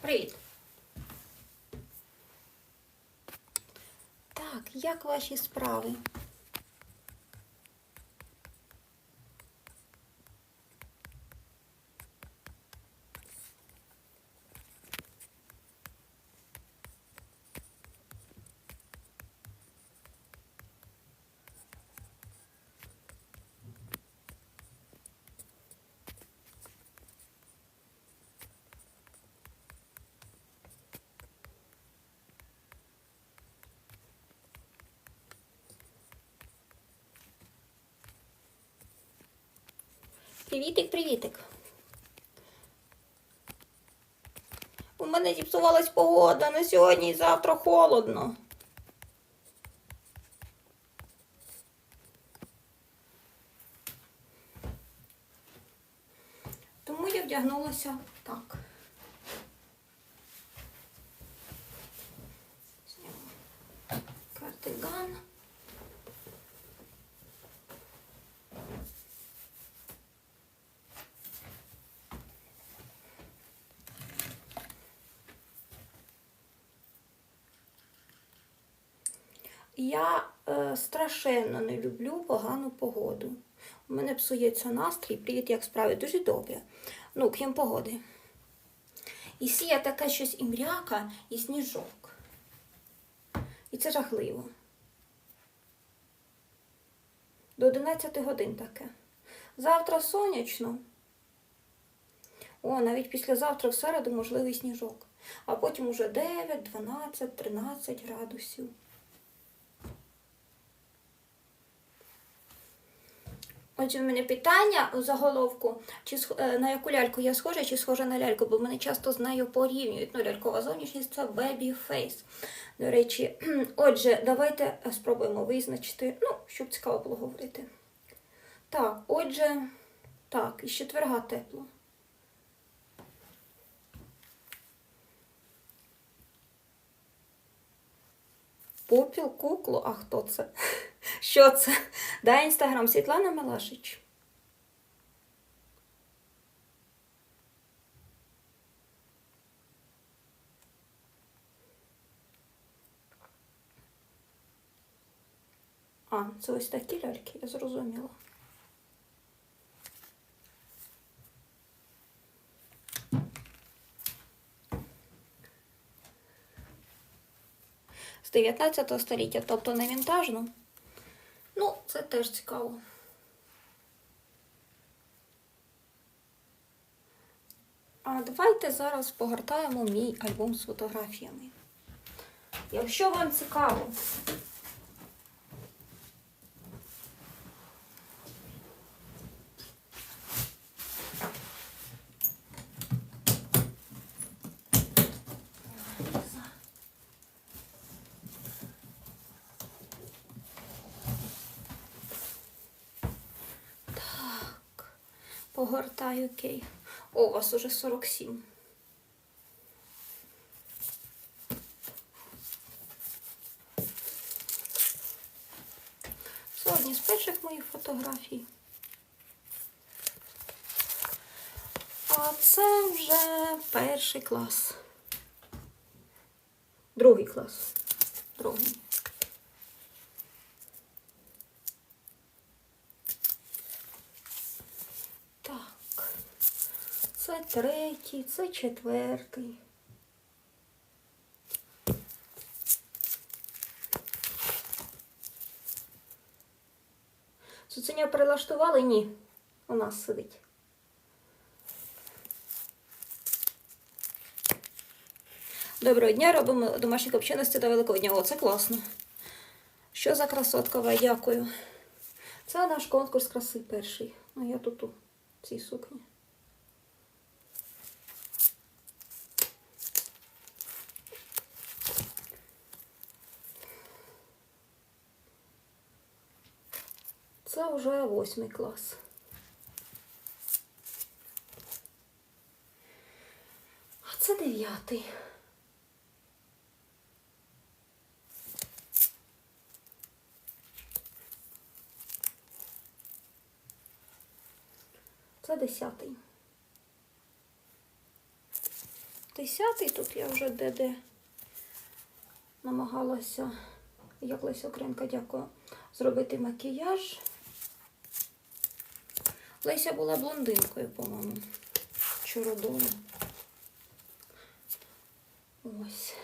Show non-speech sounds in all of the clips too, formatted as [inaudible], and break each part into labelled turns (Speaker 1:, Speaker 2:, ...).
Speaker 1: Привіт. Так, як ваші справи? Привітик, привітик. У мене зіпсувалась погода на сьогодні і завтра холодно. Тому я вдягнулася так. Зніму Я е, страшенно не люблю погану погоду. У мене псується настрій, привіт, як справи, дуже добре. Ну, крім погоди. І сіє таке щось і мряка, і сніжок. І це жахливо. До 11 годин таке. Завтра сонячно. О, навіть післязавтра в середу можливий сніжок. А потім уже 9, 12, 13 градусів. Отже, в мене питання у заголовку, чи е, на яку ляльку я схожа, чи схожа на ляльку, бо мене часто з нею порівнюють. Ну, лялькова зовнішність це baby face. До речі, [clears throat] отже, давайте е, спробуємо визначити, ну, щоб цікаво було говорити. Так, отже, так, із четверга тепло. Попіл, куклу, а хто це? [laughs] Що це? Дай інстаграм Світлана Мелашич. А, це ось такі ляльки, я зрозуміла. З 19 століття, тобто не вінтажну. Ну, це теж цікаво. А давайте зараз погортаємо мій альбом з фотографіями. Якщо вам цікаво. Погортаю кей. О, у вас уже 47. Це одні з перших моїх фотографій. А це вже перший клас. Другий клас. Другий. Так. Це третій, це четвертий. Цуценя прилаштували? Ні. У нас сидить. Доброго дня, робимо домашні копченості до Великодня. О, це класно. Що за красоткова, дякую. Це наш конкурс краси перший. Ну, я тут у цій сукні. Це вже восьмий клас. А це дев'ятий. Це десятий. десятий. Тут я вже де-де намагалася, як Леся Окренка, дякую, зробити макіяж. Леся була блондинкою, по-моєму, чородою. Ось.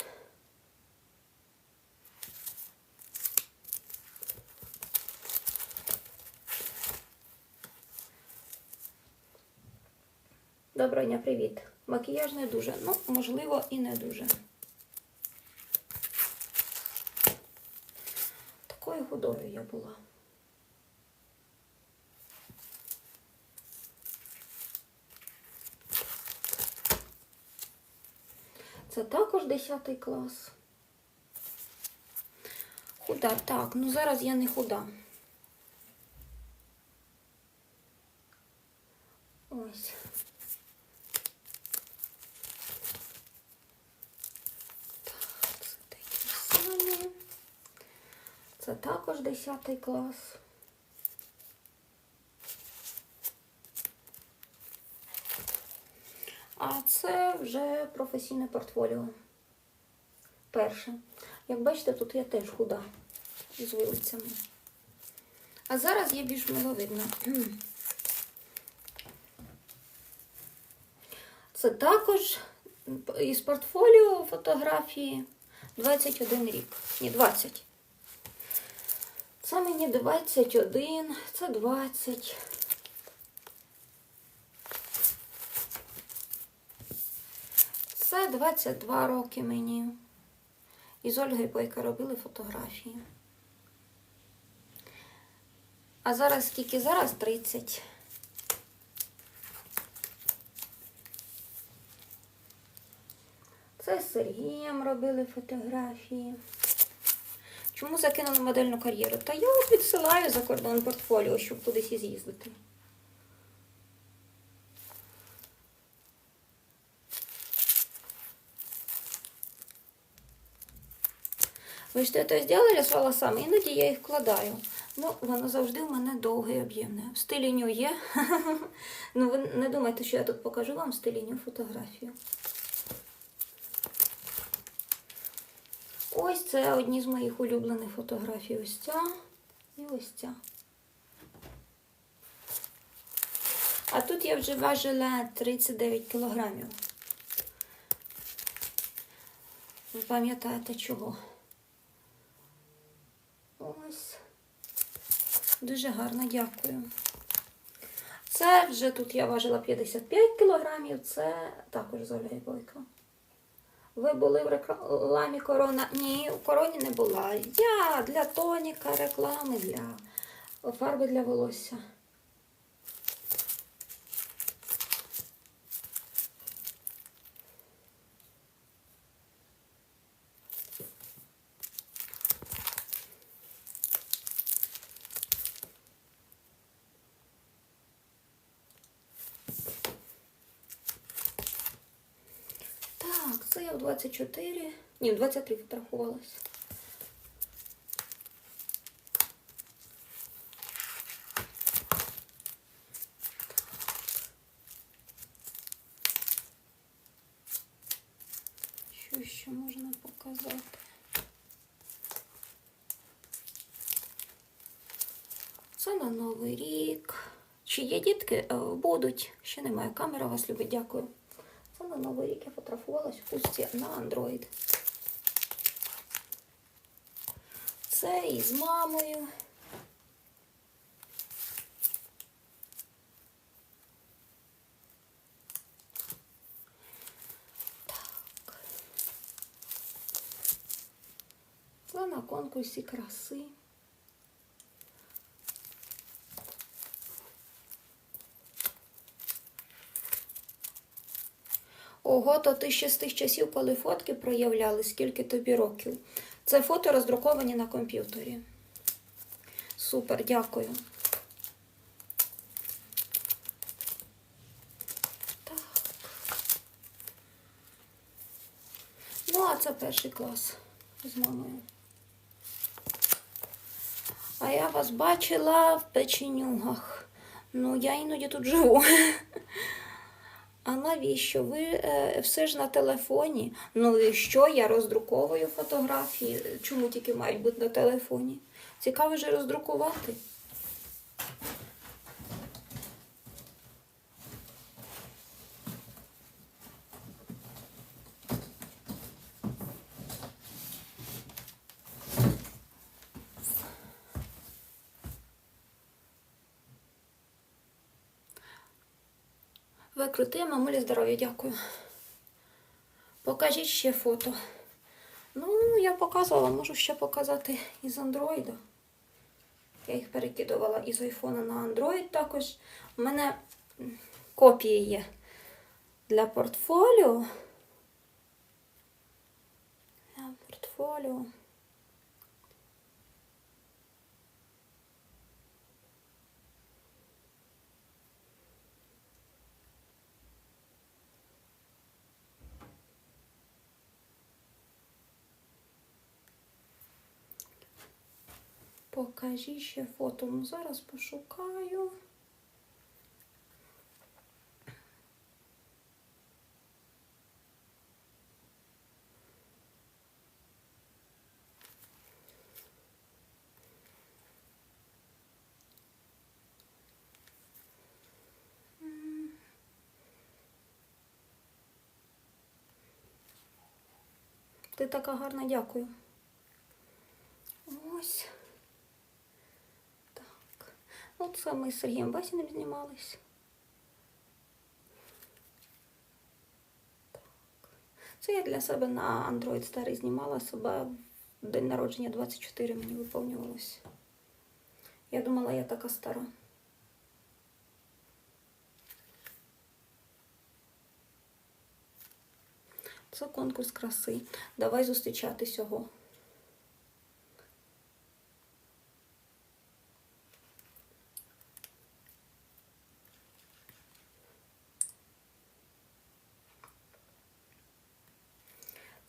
Speaker 1: Доброго дня, привіт. Макіяж не дуже. Ну, можливо, і не дуже. Такою худою я була. Це також 10 клас. Худа, так, ну зараз я не худа. Ось. Так, це такі самі. Це також 10 клас. А це вже професійне портфоліо. Перше. Як бачите, тут я теж худа з вилицями. А зараз є більш миловидна. Це також із портфоліо фотографії 21 рік. Ні, 20. Це мені 21, це 20. Це 22 роки мені. І з Ольгою Бойка робили фотографії. А зараз скільки? Зараз 30. Це з Сергієм робили фотографії. Чому закинули модельну кар'єру? Та я відсилаю за кордон портфоліо, щоб кудись і з'їздити. Ви що це зробили з волосами? Іноді я їх вкладаю. Ну, воно завжди в мене довге і об'ємне. В стилі ню є. [laughs] ну, ви не думайте, що я тут покажу вам в стилі ню фотографію. Ось це одні з моїх улюблених фотографій. Ось ця і ось ця. А тут я вже важила 39 кілограмів. Ви пам'ятаєте чого? Ось. Дуже гарно, дякую. Це вже тут я важила 55 кілограмів, це також з Ольгою Бойко. Ви були в рекламі корона? Ні, у короні не була. Я для тоніка, реклами, для фарби для волосся. Так, це я в 24. Ні, в 23 фотографувалась. Що ще можна показати? Це на Новий рік. Чи є дітки? Е, Будуть. Ще немає. Камера вас любить, дякую. Це на Новий рік я фотографувалась в пустці на Android. Це із мамою. Так. Це на конкурсі краси. Ого, то ти ще з тих часів, коли фотки проявляли, скільки тобі років. Це фото роздруковані на комп'ютері. Супер, дякую. Так. Ну, а це перший клас з мамою. А я вас бачила в печенюгах. Ну, я іноді тут живу. [laughs] А навіщо? Ви е, все ж на телефоні. Ну і що? Я роздруковую фотографії. Чому тільки мають бути на телефоні? Цікаво же роздрукувати. Крути, мамулі здоров'я, дякую. Покажіть ще фото. Ну, я показувала, можу ще показати із андроїда. Я їх перекидувала із айфона на Android також. У мене копії є для портфоліо. Для портфоліо. Покажи ще фото. Ну, зараз пошукаю. Ти така гарна, дякую. Ось. Так. Ми з Сергієм Басіним знімались. Це я для себе на Android старий знімала себе в день народження 24 мені виповнювалось. Я думала, я така стара. Це конкурс краси. Давай зустрічати сього.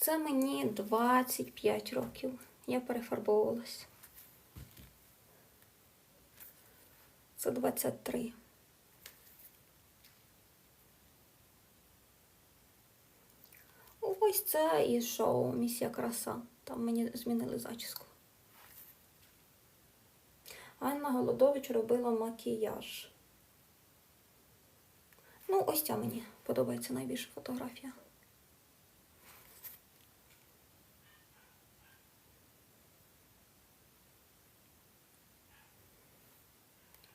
Speaker 1: Це мені 25 років. Я перефарбовувалась. Це 23. Ось це із шоу Місія краса. Там мені змінили зачіску. Анна Голодович робила макіяж. Ну, ось ця мені подобається найбільше фотографія.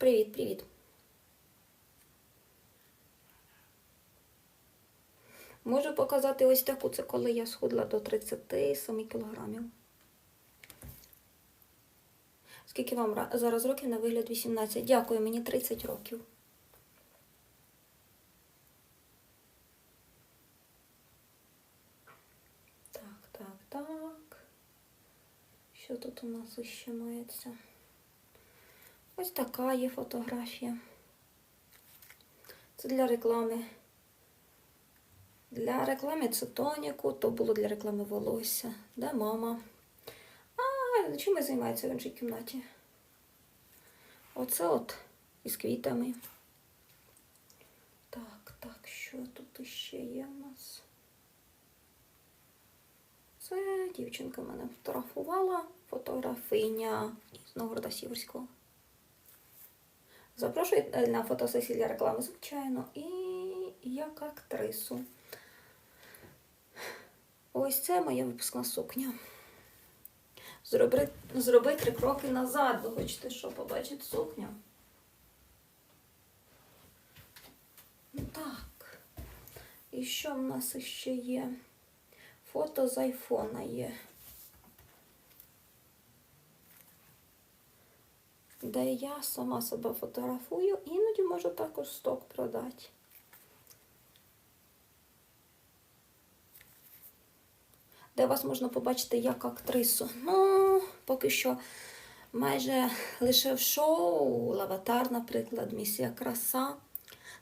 Speaker 1: Привіт, привіт. Можу показати ось таку, це коли я схудла до 37 кілограмів. Скільки вам зараз років на вигляд 18? Дякую, мені 30 років. Так, так, так. Що тут у нас ще мається? Ось така є фотографія. Це для реклами. Для реклами цитоніку, то було для реклами волосся. Де мама? А, чим займається в іншій кімнаті? Оце от із квітами. Так, так, що тут ще є в нас? Це дівчинка мене фотографувала, фотографиня із Новгорода Сіверського. Запрошую е, на фотосесії для реклами, звичайно, і як актрису. Ось це моя випускна сукня. Зроби, зроби три кроки назад. Ви хочете що, побачити сукню? Ну так. І що в нас ще є? Фото з айфона є. Де я сама себе фотографую, іноді можу також сток продати. Де вас можна побачити як актрису? Ну, поки що майже лише в шоу Лаватар, наприклад, Місія краса,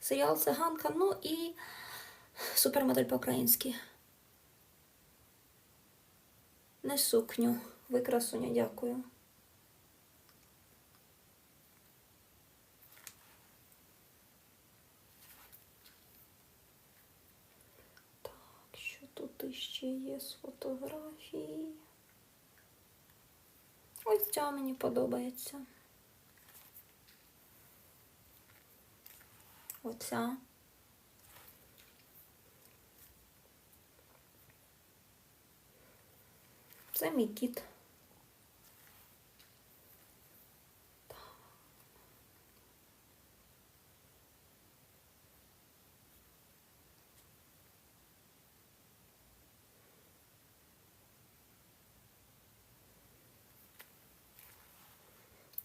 Speaker 1: серіал Циганка, ну і супермодель по-українськи. Не сукню. Ви дякую. Тут ще є з фотографії. Ось ця мені подобається. Оця. Це мій кіт.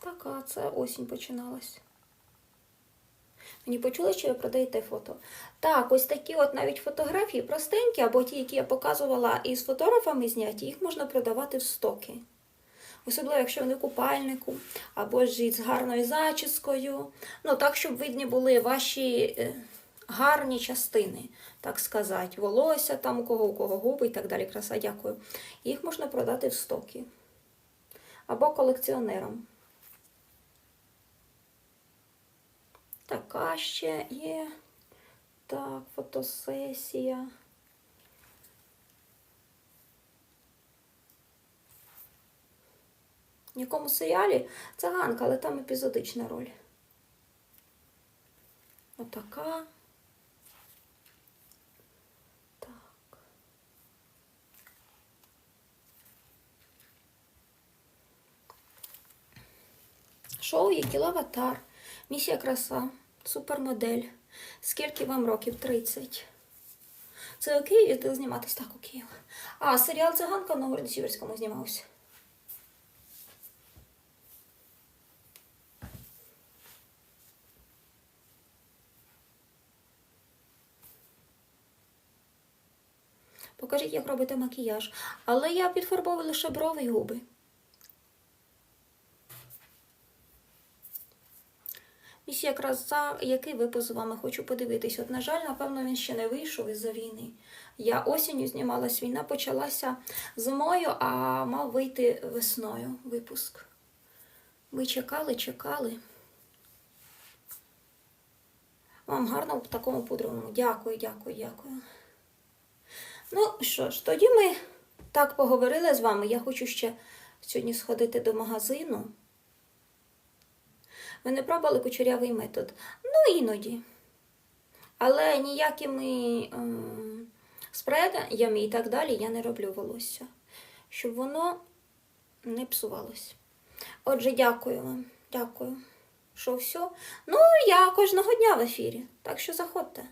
Speaker 1: Так, а це осінь починалась. Мені почули, що ви продаєте фото. Так, ось такі от навіть фотографії простенькі, або ті, які я показувала із фотографами зняті, їх можна продавати в стоки. Особливо, якщо вони купальнику, або ж із гарною зачіскою. Ну, так, щоб видні були ваші е, гарні частини, так сказати, волосся там у кого, у кого губи і так далі. Краса, дякую. Їх можна продати в стоки. Або колекціонерам. Така ще є. Так, фотосесія. В якому серіалі циганка, але там епізодична роль. Отака. Так. Шоу є кіловатар. Місія краса. Супермодель. Скільки вам років? 30. Це у Києві ти зніматись? Так, у Києві. А, серіал Циганка в Новгороді Сіверському знімався. Покажіть, як робити макіяж. Але я підфарбовую лише брови і губи. Ось якраз за який випуск з вами хочу подивитись. От, на жаль, напевно, він ще не вийшов із-за війни. Я осінню знімалась, війна почалася зимою, а мав вийти весною випуск. Ви чекали, чекали. Вам гарно в такому пудровому. Дякую, дякую, дякую. Ну що ж, тоді ми так поговорили з вами. Я хочу ще сьогодні сходити до магазину. Ви не пробували кучерявий метод? Ну, іноді. Але ніякими е, спреями і так далі я не роблю волосся, щоб воно не псувалось. Отже, дякую вам. Дякую. Що все? Ну, я кожного дня в ефірі, так що заходьте.